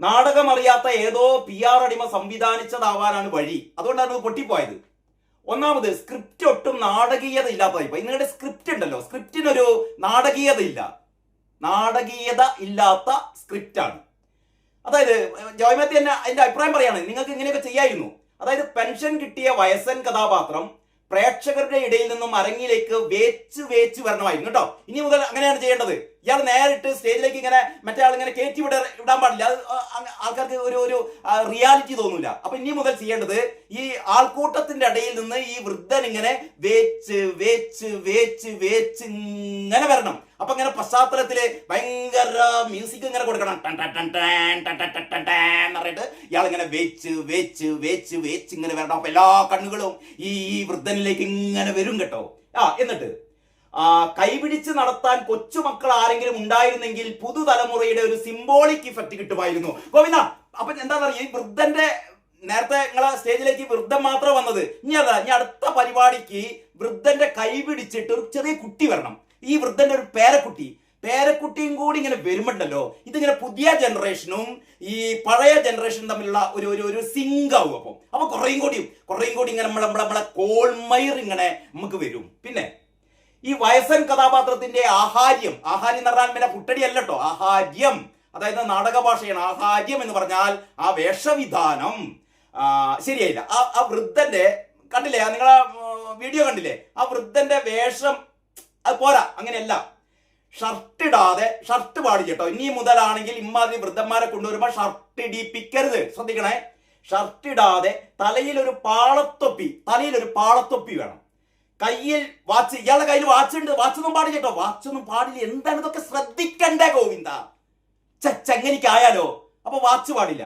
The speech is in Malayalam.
നാടകം അറിയാത്ത ഏതോ പി ആർ അടിമ സംവിധാനിച്ചതാവാനാണ് വഴി. അതുകൊണ്ടാണ് പൊട്ടിപ്പോയത്. ഒന്നാമത് സ്ക്രിപ്റ്റ് ഒട്ടും നാടകീയത ഇല്ലാത്തതായി പോയി. നിങ്ങളുടെ സ്ക്രിപ്റ്റ് ഉണ്ടല്ലോ. സ്ക്രിപ്റ്റിനൊരു നാടകീയത ഇല്ല നാടകീയത ഇല്ലാത്ത സ്ക്രിപ്റ്റാണ് അതായത് ജോയ്മത്തി എന്നെ എന്റെ അഭിപ്രായം പറയാണ്. നിങ്ങൾക്ക് ഇങ്ങനെയൊക്കെ ചെയ്യായിരുന്നു. അതായത് പെൻഷൻ കിട്ടിയ വയസ്സൻ കഥാപാത്രം പ്രേക്ഷകരുടെ ഇടയിൽ നിന്നും അരങ്ങിലേക്ക് വേച്ച് വേച്ച് വരണമായിരുന്നു കേട്ടോ. ഇനി മുതൽ അങ്ങനെയാണ് ചെയ്യേണ്ടത്. ഇയാൾ നേരിട്ട് സ്റ്റേജിലേക്ക് ഇങ്ങനെ മറ്റേ ആൾ ഇങ്ങനെ കയറ്റി വിട വിടാൻ പാടില്ല. അത് ആൾക്കാർക്ക് ഒരു ഒരു റിയാലിറ്റി തോന്നൂല. അപ്പൊ ഇനി മുതൽ ചെയ്യേണ്ടത് ഈ ആൾക്കൂട്ടത്തിന്റെ ഇടയിൽ നിന്ന് ഈ വൃദ്ധൻ ഇങ്ങനെ വേച്ച് വേച്ച് വേച്ച് വേച്ച് ഇങ്ങനെ വരണം. അപ്പൊ ഇങ്ങനെ പശ്ചാത്തലത്തിൽ ഭയങ്കര മ്യൂസിക് ഇങ്ങനെ കൊടുക്കണം. ഇയാളിങ്ങനെ ഇങ്ങനെ വേച്ച് വേച്ച് വേച്ച് വേച്ച് ഇങ്ങനെ വരണം. അപ്പൊ എല്ലാ കണ്ണുകളും ഈ വൃദ്ധനിലേക്ക് ഇങ്ങനെ വരും കേട്ടോ. ആ എന്നിട്ട് കൈപിടിച്ച് നടത്താൻ കൊച്ചുമക്കൾ ആരെങ്കിലും ഉണ്ടായിരുന്നെങ്കിൽ പുതുതലമുറയുടെ ഒരു സിംബോളിക് ഇഫക്റ്റ് കിട്ടുമായിരുന്നു. ഗോവിന്ദ അപ്പൊ എന്താ പറയുക ഈ വൃദ്ധന്റെ നേരത്തെ നിങ്ങളെ സ്റ്റേജിലേക്ക് വൃദ്ധം മാത്രം വന്നത്. ഇനി അതാ ഇനി അടുത്ത പരിപാടിക്ക് വൃദ്ധന്റെ കൈ പിടിച്ചിട്ട് ഒരു ചെറിയ കുട്ടി വരണം. ഈ വൃദ്ധന്റെ ഒരു പേരക്കുട്ടി. പേരക്കുട്ടിയും കൂടി ഇങ്ങനെ വരുമ്പോണ്ടല്ലോ ഇതിങ്ങനെ പുതിയ ജനറേഷനും ഈ പഴയ ജനറേഷനും തമ്മിലുള്ള ഒരു ഒരു ഒരു സിങ്ക് ആവും അപ്പം. അപ്പൊ കുറേയും കൂടിയും കുറേയും കൂടി ഇങ്ങനെ നമ്മളെ നമ്മളെ നമ്മളെ കോൾമയർ ഇങ്ങനെ നമുക്ക് വരും. പിന്നെ ഈ വയസ്സൻ കഥാപാത്രത്തിന്റെ ആഹാര്യം ആഹാര്യം എന്ന് പറഞ്ഞാൽ പിന്നെ പുട്ടടി അല്ലട്ടോ ആഹാര്യം. അതായത് നാടക ഭാഷയാണ് ആഹാര്യം എന്ന് പറഞ്ഞാൽ ആ വേഷവിധാനം. ശരിയായില്ല. ആ ആ വൃദ്ധന്റെ കണ്ടില്ലേ? നിങ്ങൾ വീഡിയോ കണ്ടില്ലേ? ആ വൃദ്ധന്റെ വേഷം അത് പോരാ അങ്ങനെയല്ല. ഷർട്ട് ഇടാതെ ഷർട്ട് പാടി കേട്ടോ. ഇനി മുതലാണെങ്കിൽ ഇമ്മാതിരി വൃദ്ധന്മാരെ കൊണ്ടുവരുമ്പോ ഷർട്ട് ഇടിപ്പിക്കരുത്. ശ്രദ്ധിക്കണേ. ഷർട്ട് ഇടാതെ തലയിൽ ഒരു പാളത്തൊപ്പി തലയിൽ ഒരു പാളത്തൊപ്പി വേണം. കയ്യിൽ വാച്ച് ഇയാളുടെ കയ്യിൽ വാച്ച് ഉണ്ട് വാച്ചൊന്നും പാടില്ല കേട്ടോ. വാച്ചൊന്നും പാടില്ല. എന്താണ് ഇതൊക്കെ ശ്രദ്ധിക്കണ്ടേ ഗോവിന്ദ? ചെങ്ങനിക്കായാലോ അപ്പൊ വാച്ച് പാടില്ല.